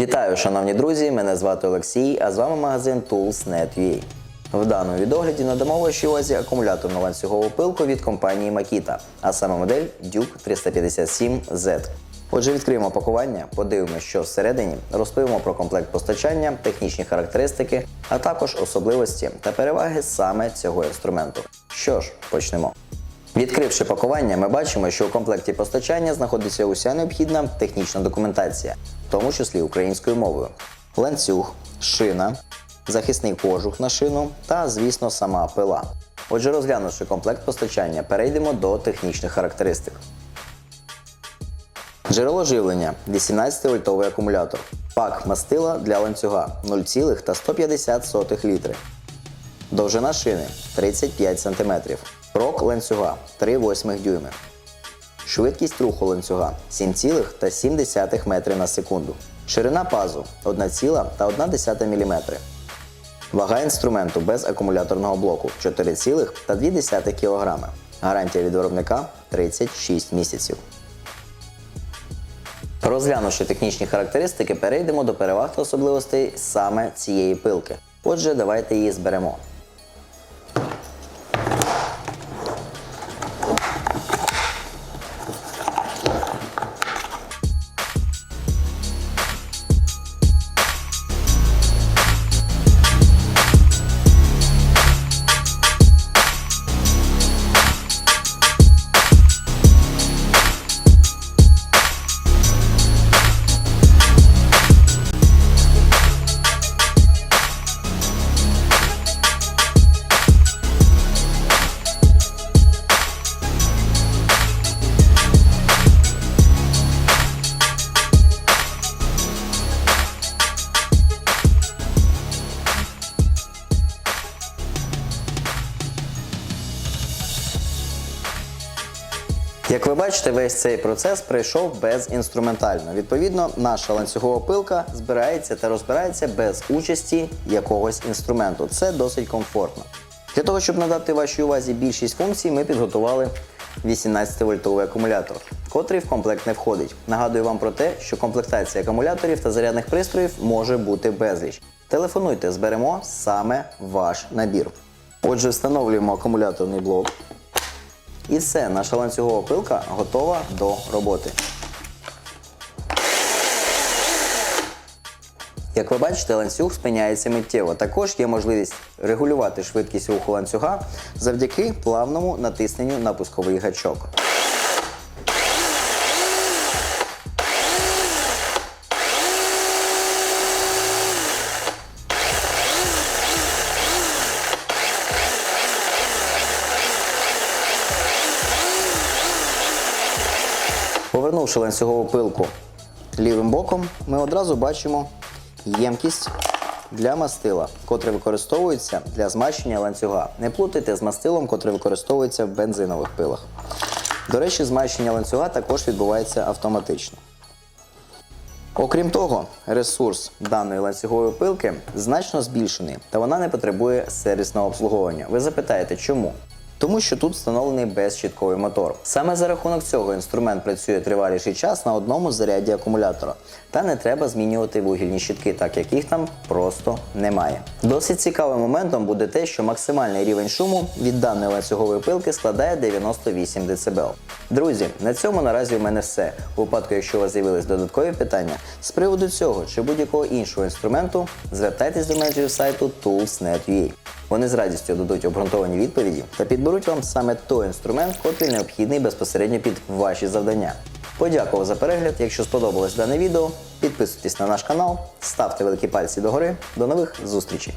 Вітаю, шановні друзі! Мене звати Олексій, а з вами магазин Tools.net.ua. В даному відогляді надамо вашій увазі акумуляторну ланцюгову пилку від компанії Makita, а саме модель Duke 357Z. Отже, відкриємо пакування, подивимося, що всередині, розповімо про комплект постачання, технічні характеристики, а також особливості та переваги саме цього інструменту. Що ж, почнемо. Відкривши пакування, ми бачимо, що у комплекті постачання знаходиться уся необхідна технічна документація, в тому числі українською мовою, ланцюг, шина, захисний кожух на шину та, звісно, сама пила. Отже, розглянувши комплект постачання, перейдемо до технічних характеристик. Джерело живлення 18-вольтовий акумулятор. Пак мастила для ланцюга 0,150 літри. Довжина шини 35 см. Рок ланцюга 3,8 дюйми. Швидкість руху ланцюга 7,7 метри на секунду. Ширина пазу 1,1 мм. Вага інструменту без акумуляторного блоку 4,2 кг. Гарантія від виробника 36 місяців. Розглянувши технічні характеристики, перейдемо до переваг та особливостей саме цієї пилки. Отже, давайте її зберемо. Як ви бачите, весь цей процес пройшов безінструментально. Відповідно, наша ланцюгова пилка збирається та розбирається без участі якогось інструменту. Це досить комфортно. Для того, щоб надати вашій увазі більшість функцій, ми підготували 18-вольтовий акумулятор, котрий в комплект не входить. Нагадую вам про те, що комплектація акумуляторів та зарядних пристроїв може бути безліч. Телефонуйте, зберемо саме ваш набір. Отже, встановлюємо акумуляторний блок. І все, наша ланцюгова пилка готова до роботи. Як ви бачите, ланцюг спиняється миттєво. Також є можливість регулювати швидкість руху ланцюга завдяки плавному натисненню на пусковий гачок. Повернувши ланцюгову пилку лівим боком, ми одразу бачимо ємкість для мастила, котре використовується для змащення ланцюга. Не плутайте з мастилом, котре використовується в бензинових пилах. До речі, змащення ланцюга також відбувається автоматично. Окрім того, ресурс даної ланцюгової пилки значно збільшений, та вона не потребує сервісного обслуговування. Ви запитаєте, чому? Тому що тут встановлений безщітковий мотор. Саме за рахунок цього інструмент працює триваліший час на одному заряді акумулятора, та не треба змінювати вугільні щітки, так як їх там просто немає. Досить цікавим моментом буде те, що максимальний рівень шуму від даної ланцюгової пилки складає 98 дБ. Друзі, на цьому наразі у мене все. У випадку, якщо у вас з'явились додаткові питання з приводу цього чи будь-якого іншого інструменту, звертайтесь до менеджерів сайту Tools.net.ua. Вони з радістю дадуть обґрунтовані відповіді та підберуть вам саме той інструмент, котрий необхідний безпосередньо під ваші завдання. Подякував за перегляд. Якщо сподобалось дане відео, підписуйтесь на наш канал, ставте великі пальці догори. До нових зустрічей!